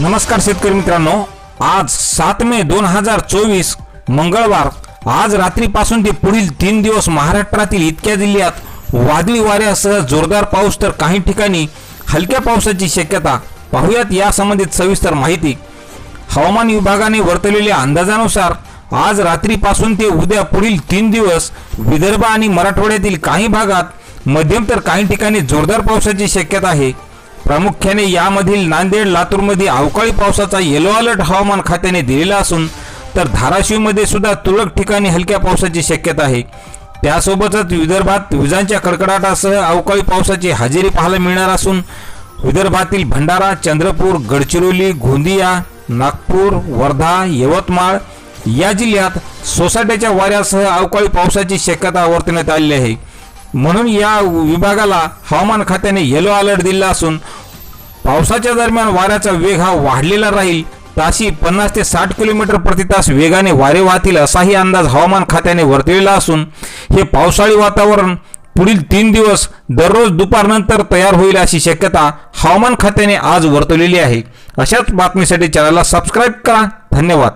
नमस्कार शेतकरी मित्रांनो. आज सात मे दोन हजार चोवीस मंगळवार. आज रात्रीपासून ते पुढील तीन दिवस महाराष्ट्रातील इतक्या जिल्ह्यात वादळी वाऱ्यासह जोरदार पाऊस तर काही ठिकाणी हलक्या पावसाची शक्यता. पाहूयात या संबंधित सविस्तर माहिती. हवामान विभागाने वर्तवलेल्या अंदाजानुसार आज रात्रीपासून ते उद्या पुढील तीन दिवस विदर्भ आणि मराठवाड्यातील काही भागात मध्यम तर काही ठिकाणी जोरदार पावसाची शक्यता आहे. प्रामुख्याने यामधील नांदेड लातूरमध्ये अवकाळी पावसाचा येलो अलर्ट हवामान खात्याने दिलेला असून तर धाराशिवमध्ये सुद्धा तुरळक ठिकाणी हलक्या पावसाची शक्यता आहे. त्यासोबतच विदर्भात विजांच्या कडकडाटासह अवकाळी पावसाची हजेरी पाहायला मिळणार असून विदर्भातील भंडारा चंद्रपूर गडचिरोली गोंदिया नागपूर वर्धा यवतमाळ या जिल्ह्यात सोसाट्याच्या वाऱ्यासह अवकाळी पावसाची शक्यता वर्तवण्यात आलेली आहे. म्हणून या विभागाला हवामान खात्याने येलो अलर्ट दिला असून पावसाच्या दरम्यान वाऱ्याचा वेग हा वाढलेला राहील. ताशी पन्नास ते साठ किलोमीटर प्रति तास वेगाने वारे वाहतील असाही अंदाज हवामान खात्याने वर्तविला असून हे पावसाळी वातावरण पुढील तीन दिवस दररोज दुपारनंतर तयार होईल अशी शक्यता हवामान खात्याने आज वर्तवलेली आहे. अशाच बातमीसाठी चॅनलला सबस्क्राईब करा. धन्यवाद.